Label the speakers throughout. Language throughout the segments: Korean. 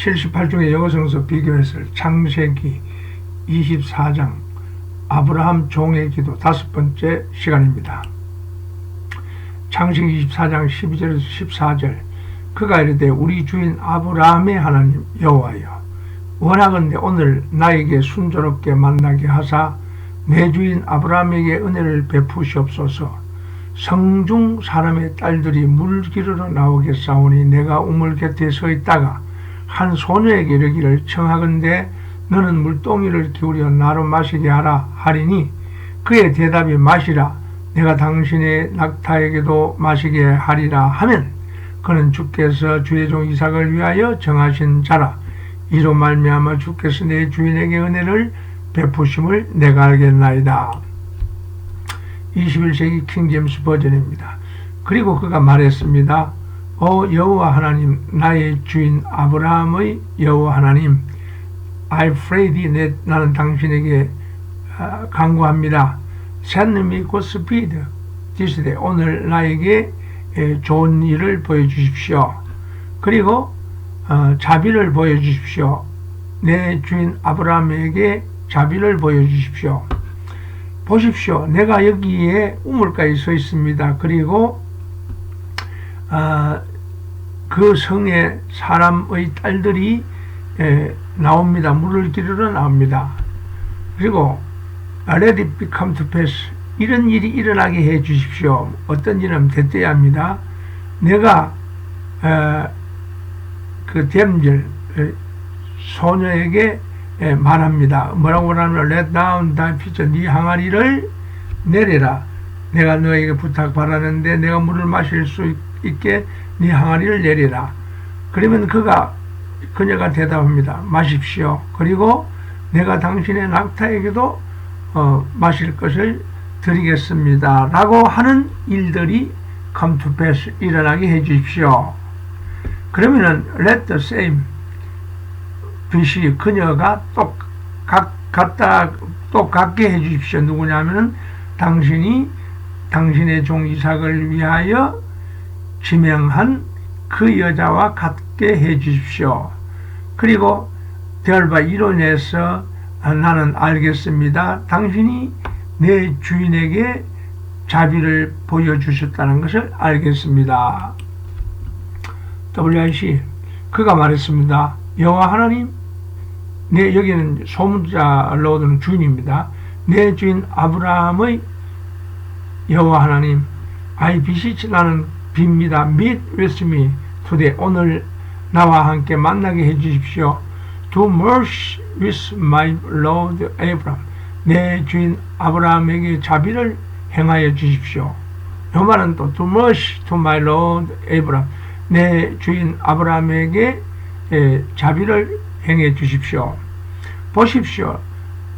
Speaker 1: 78종의 여고성서 비교했을 창세기 24장 아브라함 종의 기도 다섯 번째 시간입니다. 창세기 24장 12절에서 14절 그가 이르되 우리 주인 아브라함의 하나님 여호와여 원하건대 오늘 나에게 순조롭게 만나게 하사 내 주인 아브라함에게 은혜를 베푸시옵소서 성중 사람의 딸들이 물 기르러 나오겠사오니 내가 우물 곁에 서 있다가 한 소녀에게 이르기를 청하건대 너는 물동이를 기울여 나로 마시게 하라 하리니 그의 대답이 마시라 내가 당신의 낙타에게도 마시게 하리라 하면 그는 주께서 주의 종 이삭을 위하여 정하신 자라 이로 말미암아 주께서 내 주인에게 은혜를 베푸심을 내가 알겠나이다. 21세기 킹제임스 버전입니다. 그리고 그가 말했습니다. 오 여호와 하나님 나의 주인 아브라함의 여호와 하나님 I pray thee 내, 나는 당신에게 어, 강구합니다. send me good speed this day 오늘 나에게 에, 좋은 일을 보여주십시오. 그리고 어, 자비를 보여주십시오. 내 주인 아브라함에게 자비를 보여주십시오. 보십시오. 내가 여기에 우물가에 서 있습니다. 그리고 어, 그 성에 사람의 딸들이 에, 나옵니다. 물을 기르러 나옵니다. 그리고 it become to pass 이런 일이 일어나게 해 주십시오. 어떤 일은 됐대야 합니다. 내가 에, 그 댐질 소녀에게 에, 말합니다. 뭐라고 하냐면 Let down thy pitcher 네 항아리를 내려라. 내가 너에게 부탁 바라는데 내가 물을 마실 수 있게 네 항아리를 내리라. 그러면 그가 그녀가 대답합니다. 마십시오. 그리고 내가 당신의 낙타에게도 어, 마실 것을 드리겠습니다. 라고 하는 일들이 come to pass 일어나게 해 주십시오. 그러면은 let the same 빛이 그녀가 또 각, 또 갖게 해 주십시오. 누구냐면은 당신이 당신의 종 이삭을 위하여 지명한 그 여자와 같게 해 주십시오. 그리고 별바 이론에서 나는 알겠습니다. 당신이 내 주인에게 자비를 보여주셨다는 것을 알겠습니다. WIC 그가 말했습니다. 여호와 하나님 내 여기는 소문자로 는 주인입니다. 내 주인 아브라함의 여호와 하나님 I beseech 나는 빕니다. Meet with 오늘 나와 함께 만나게 해 주십시오. To mercy with my Lord Abraham 내 주인 아브라함에게 자비를 행하여 주십시오. 요 말은 또 to mercy to my Lord Abraham 내 주인 아브라함에게 에, 자비를 행해 주십시오. 보십시오.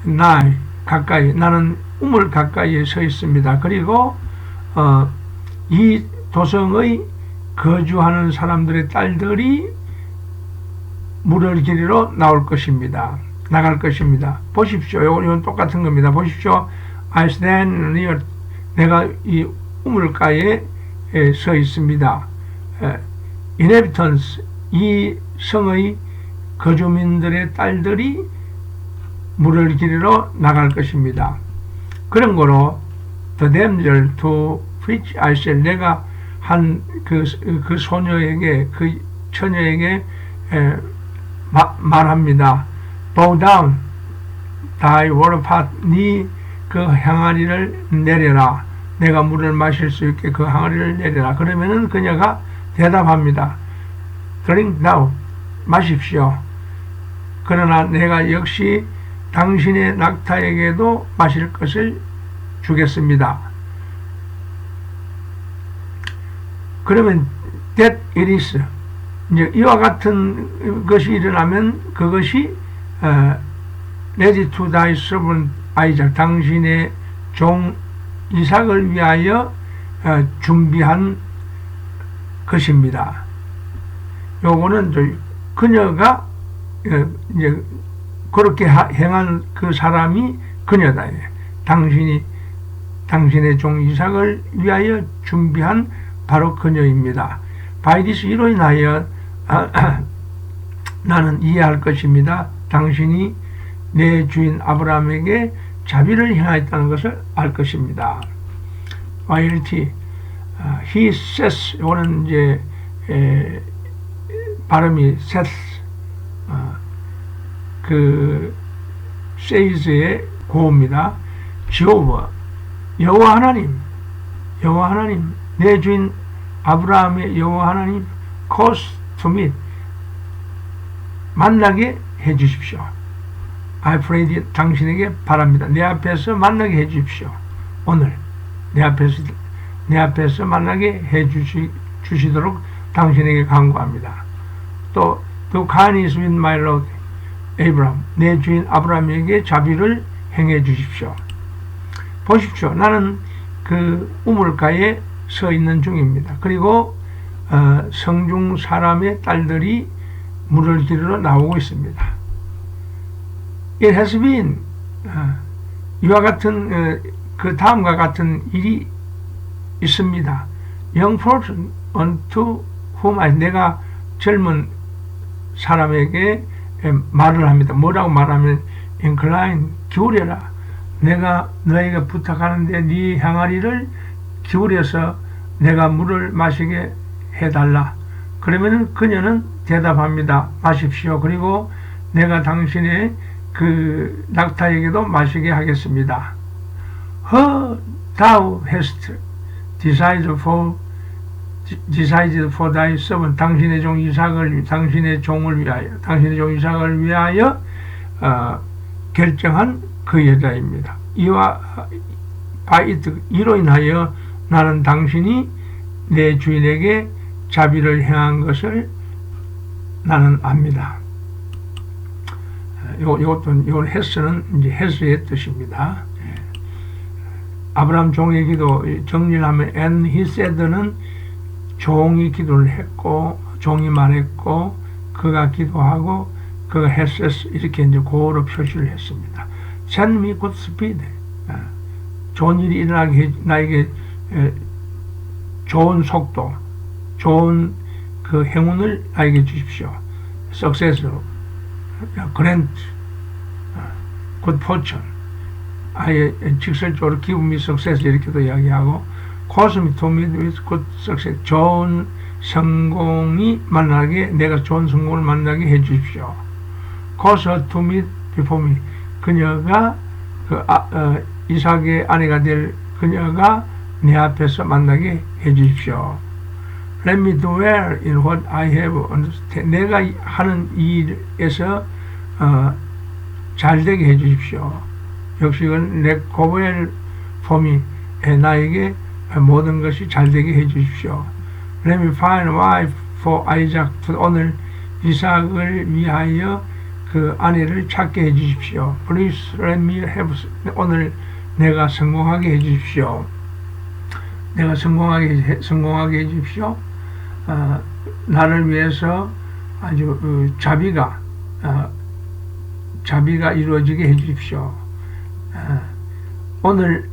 Speaker 1: 나 가까이 나는 우물 가까이에 서 있습니다. 그리고 어, 이 도성의 거주하는 사람들의 딸들이 물을 기리러 나올 것입니다. 나갈 것입니다. 보십시오. 이건 똑같은 겁니다. 보십시오. I stand near 내가 이 우물가에 서 있습니다. inhabitants 이 성의 거주민들의 딸들이 물을 기르러 나갈 것입니다. 그런 거로 the damsel to which I said 내가 한그그 소녀에게 그 처녀에게 에, 마, 말합니다. bow down thy water pot 네그 항아리를 내려라. 내가 물을 마실 수 있게 그 항아리를 내려라. 그러면은 그녀가 대답합니다. drink now 마십시오. 그러나 내가 역시 당신의 낙타에게도 마실 것을 주겠습니다. 그러면 that it is 이제 이와 같은 것이 일어나면 그것이 어, ready to die servant 아이작 당신의 종 이삭을 위하여 어, 준비한 것입니다. 요거는 그녀가 어, 이제 그렇게 행한 그 사람이 그녀다. 당신이 당신의 종 이삭을 위하여 준비한 바로 그녀입니다. 바이디스 이로 인 하여 나는 이해할 것입니다. 당신이 내 주인 아브라함에게 자비를 행하였다는 것을 알 것입니다. YLT 아, he says 이거는 이제 에, 발음이 says 아, 그 says의 고입니다. 지오버 여호와 하나님 여호와 하나님 내 주인 아브라함의 여호와 하나님 to meet 만나게 해 주십시오. I pray 당신에게 바랍니다. 내 앞에서 만나게 해 주십시오. 오늘 내 앞에서 내 앞에서 만나게 해 주시, 주시도록 당신에게 간구합니다. 또 to kindness with my Lord Abraham 내 주인 아브라함에게 자비를 행해 주십시오. 보십시오. 나는 그 우물가에 서 있는 중입니다. 그리고 어, 성중 사람의 딸들이 물을 기르러 나오고 있습니다. It has been 어, 이와 같은 어, 그 다음과 같은 일이 있습니다. Young person unto whom I 내가 젊은 사람에게 에, 말을 합니다. 뭐라고 말하면 incline 기울여라. 내가 너에게 부탁하는데 네 항아리를 기울여서 내가 물을 마시게 해달라. 그러면은 그녀는 대답합니다. 마십시오. 그리고 내가 당신의 그 낙타에게도 마시게 하겠습니다. Her thou hast decided for decided for thy servant 당신의 종 이삭을 당신의 종을 위하여 당신의 종 이삭을 위하여 어, 결정한 그 여자입니다. 이와 바이트 이로 인하여 나는 당신이 내 주인에게 자비를 행한 것을 나는 압니다. 요, 요것도, 요 헤스는 이제 헤스의 뜻입니다. 예. 아브라함 종의 기도 정리를 하면 and he said는 종이 기도를 했고 종이 말했고 그가 기도하고 그가 했었 이렇게 이제 고로 표시를 했습니다. send me good speed. 예. 좋은 일이 일어나게 해, 나에게 에, 좋은 속도, 좋은 그 행운을 나에게 주십시오. success, grant, good fortune. 아예 직설적으로 give me success 이렇게도 이야기하고 cause me to meet with good success. 좋은 성공이 만나게 내가 좋은 성공을 만나게 해 주십시오. cause her to meet before me. 그녀가 그 아, 어, 이삭의 아내가 될 그녀가 내 앞에서 만나게 해 주십시오. Let me dwell in what I have understood. 내가 하는 일에서 어, 잘 되게 해 주십시오. 역시 이건 내 고벨 폼이 나에게 모든 것이 잘 되게 해 주십시오. Let me find wife for Isaac. 오늘 이삭을 위하여 그 아내를 찾게 해 주십시오. Please let me have 오늘 내가 성공하게 해 주십시오. 내가 성공하게 해, 성공하게 해 주십시오. 어, 나를 위해서 아주 어, 자비가 어, 자비가 이루어지게 해 주십시오. 어, 오늘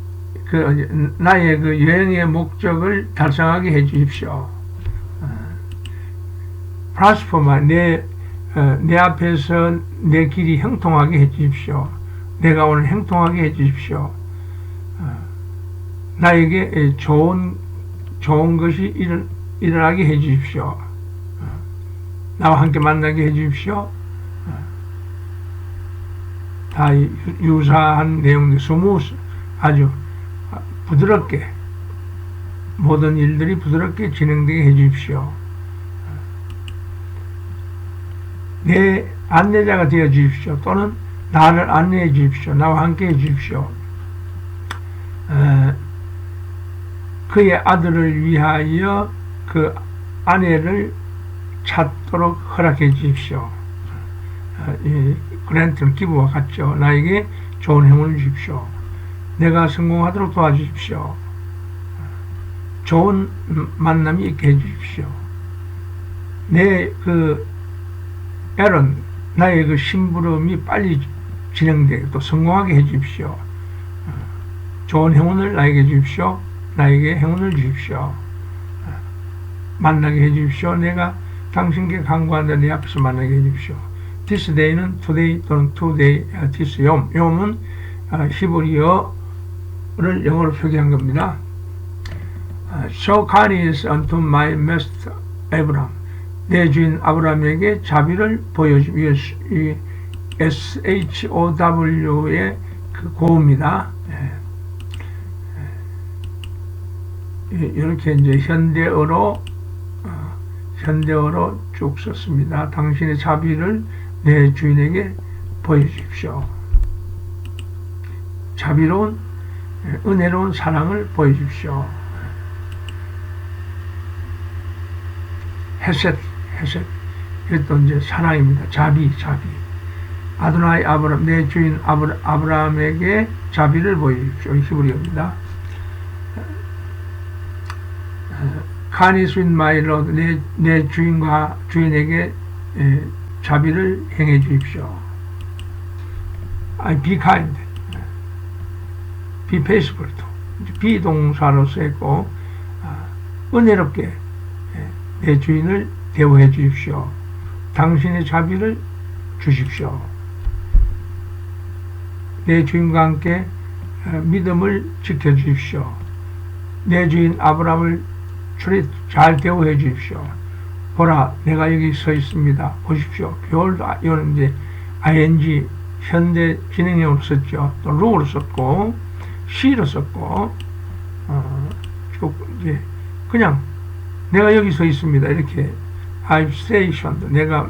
Speaker 1: 그 나의 그 여행의 목적을 달성하게 해 주십시오. 프라스포마 내, 어, 내 앞에서 내 길이 형통하게 해 주십시오. 내가 오늘 형통하게 해 주십시오. 어, 나에게 좋은 좋은 것이 일, 일어나게 해 주십시오. 어, 나와 함께 만나게 해 주십시오. 다 유사한 내용들 스무스 아주 부드럽게 모든 일들이 부드럽게 진행되게 해 주십시오. 내 안내자가 되어 주십시오. 또는 나를 안내해 주십시오. 나와 함께 해 주십시오. 에, 그의 아들을 위하여 그 아내를 찾도록 허락해 주십시오. 예, 그랜트는 기부와 같죠. 나에게 좋은 행운을 주십시오. 내가 성공하도록 도와주십시오. 좋은 만남이 있게 해주십시오. 내그 에런 나의 그 심부름이 빨리 진행되게 또 성공하게 해주십시오. 좋은 행운을 나에게 주십시오. 나에게 행운을 주십시오. 만나게 해주십시오. 내가 당신께 간구한다 내 앞에서 만나게 해주십시오. this day는 today 또는 today, 아, this 욤. 욤은 아, 히브리어를 영어로 표기한 겁니다. 아, show kindness unto my master Abraham. 내 주인 아브라함에게 자비를 보여주기 이 SHOW의 그 고입니다. 예. 예, 이렇게 이제 현대어로 어, 현대어로 쭉 썼습니다. 당신의 자비를 내 주인에게 보여주십시오. 자비로운 예, 은혜로운 사랑을 보여주십시오. 헤셋, 헤셋. 이것도 이제 사랑입니다. 자비, 자비. 아도나이 아브람, 내 주인 아브라, 아브라함에게 자비를 보여주십시오. 히브리어입니다. 카니스 인 마이 로드, 내, 내 주인과 주인에게 에, 자비를 행해 주십시오. I be kind. be faithful. 비동사로서 했고, 아, 은혜롭게 예, 내 주인을 대우해 주십시오. 당신의 자비를 주십시오. 내 주인과 함께 어, 믿음을 지켜 주십시오. 내 주인 아브라함을 출입 잘 대우해 주십시오. 보라, 내가 여기 서 있습니다. 보십시오. 별도 이거는 이제 ing 현대 진행형으로 썼죠. 또 루로 썼고 she로 썼고 어, 쭉 이제 그냥 내가 여기 서 있습니다. 이렇게 I've stationed. 내가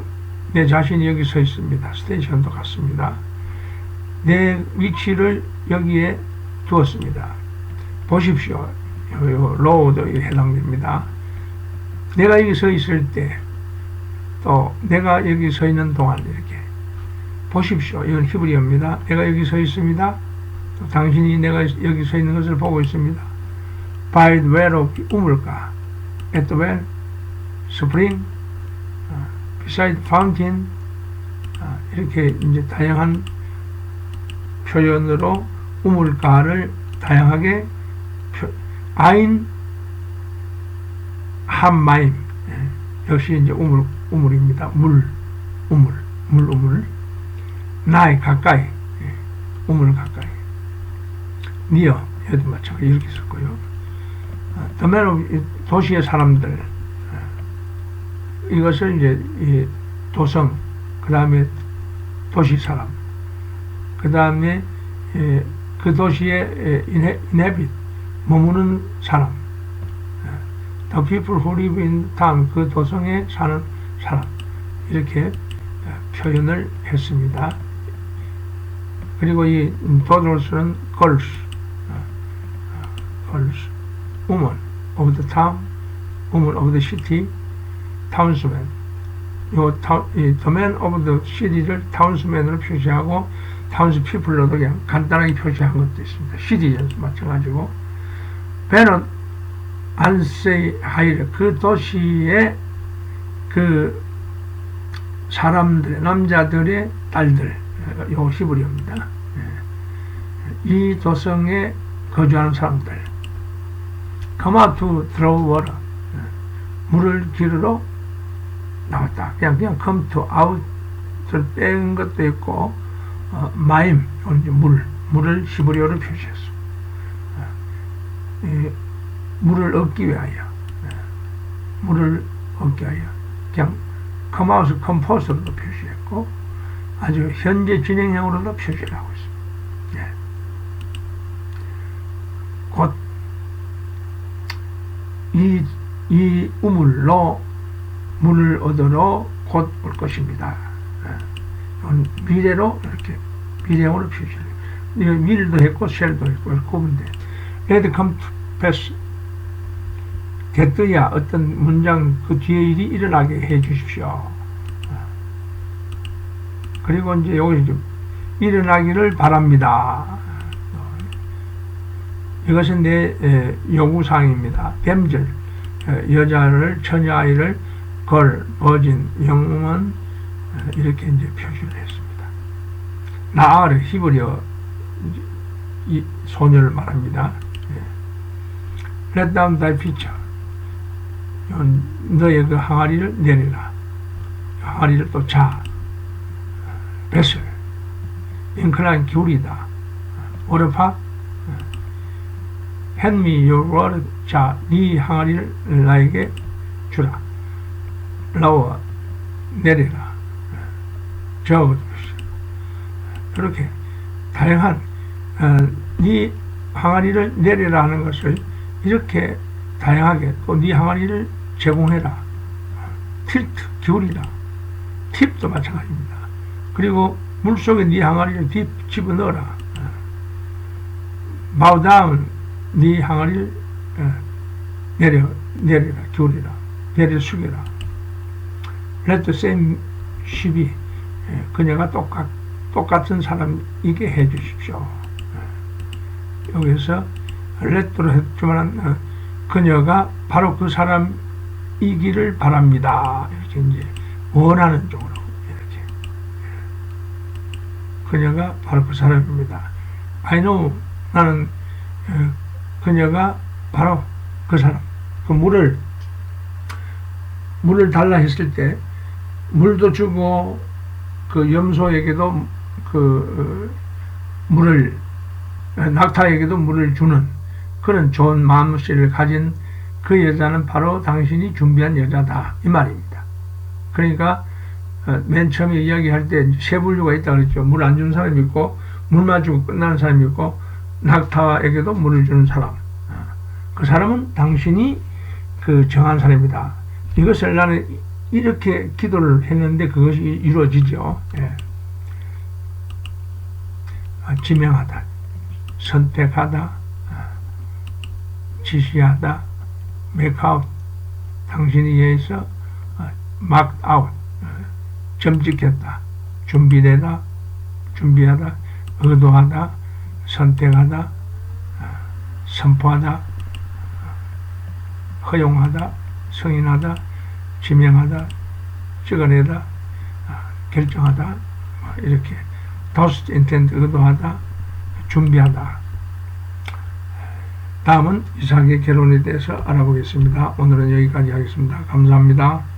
Speaker 1: 내 자신이 여기 서 있습니다. 스테이션도 같습니다. 내 위치를 여기에 두었습니다. 보십시오. 요, 요 로드에 해당됩니다. 내가 여기 서 있을 때, 또 내가 여기 서 있는 동안 이렇게 보십시오. 이건 히브리어입니다. 내가 여기 서 있습니다. 또 당신이 내가 여기 서 있는 것을 보고 있습니다. By the well of 우물가, at the well, spring, 어, beside fountain, 어, 이렇게 이제 다양한 표현으로 우물가를 다양하게 표, 아인 한마임. 예, 역시 이제 우물 우물입니다. 물 우물 물 우물. 나이 가까이 예, 우물 가까이. 니어 여기 마찬가지. 이렇게 썼고요. 더메로 도시의 사람들. 예, 이것을 이제 이 도성 그 다음에 도시 사람. 그 다음에 예, 그 도시의 인해빛 머무는 사람 The people who live in town 그 도성에 사는 사람 이렇게 표현을 했습니다. 그리고 이 daughters는 girls, girls, woman of the town, woman of the city, townsman. 요 타, 이 domain of the city를 townsman으로 표시하고 townspeople로도 그냥 간단하게 표시한 것도 있습니다. citizens 마찬가지고 배는 안세이 하이르 그 도시의 그 사람들의 남자들의 딸들 요 히브리어입니다. 이 도성에 거주하는 사람들 come 들어오 water 물을 기르러 나왔다. 그냥 그냥 to out을 뺀 것도 있고 어, 마임 물 물을 히브리어로 표시했어. 이, 물을 얻기 위하여 물을 얻기 위하여 그냥 컴아웃을 컴포스로도 표시했고 아주 현재 진행형으로도 표시를 하고 있습니다. 예. 곧이 이 우물로 물을 얻으러 곧 올 것입니다. 예. 미래로 이렇게 미래형으로 표시를 밀도 했고 셀도 했고 구분돼. To pass 됐더야 어떤 문장 그 뒤에 일이 일어나게 해 주십시오. 그리고 이제 여기 좀 일어나기를 바랍니다. 이것은 내 요구사항입니다. 뱀절, 여자를, 처녀아이를, 걸, 버진, 영웅은 이렇게 이제 표시를 했습니다. 나아르, 히브리어, 이 소녀를 말합니다. Let down thy pitcher. 너의 그 항아리를 내리라. 항아리를 또 자. 뱃을. 잉클라인 기울이다. 오르파. hand me your word. 자, 네 항아리를 나에게 주라. lower. 내리라. 저어두시 그렇게 다양한 어, 네 항아리를 내리라 하는 것을 이렇게 다양하게 또 네 항아리를 제공해라. 틸트, 기울이라. 팁도 마찬가지입니다. 그리고 물속에 네 항아리를 딥 집어넣어라. down, 네 항아리를 어, 내려, 내리라, 기울이라. 내려 숙여라. same ship이 예, 그녀가 똑같, 똑같은 사람이게 해 주십시오. 예. 여기서 let로 했지만 어, 그녀가 바로 그 사람이기를 바랍니다. 이렇게 이제 원하는 쪽으로 이렇게 예. 그녀가 바로 그 사람입니다. I know 나는 어, 그녀가 바로 그 사람 그 물을 물을 달라 했을 때 물도 주고 그 염소에게도 그 어, 물을 낙타에게도 물을 주는 그런 좋은 마음씨를 가진 그 여자는 바로 당신이 준비한 여자다 이 말입니다. 그러니까 어, 맨 처음에 이야기할 때 세 분류가 있다 그랬죠. 물 안 주는 사람이 있고 물만 주고 끝나는 사람이 있고 낙타에게도 물을 주는 사람. 어, 그 사람은 당신이 그 정한 사람이다. 이것을 나는 이렇게 기도를 했는데 그것이 이루어지죠. 예. 아, 지명하다, 선택하다, 아, 지시하다, 메이크아웃, 당신에 의해서 막아웃, 점찍했다, 준비되다, 준비하다, 의도하다, 선택하다, 아, 선포하다, 허용하다, 승인하다, 지명하다, 찍어내다, 아, 결정하다, 뭐 이렇게. 도스 인텐트 의도하다, 준비하다. 다음은 이삭의 결혼에 대해서 알아보겠습니다. 오늘은 여기까지 하겠습니다. 감사합니다.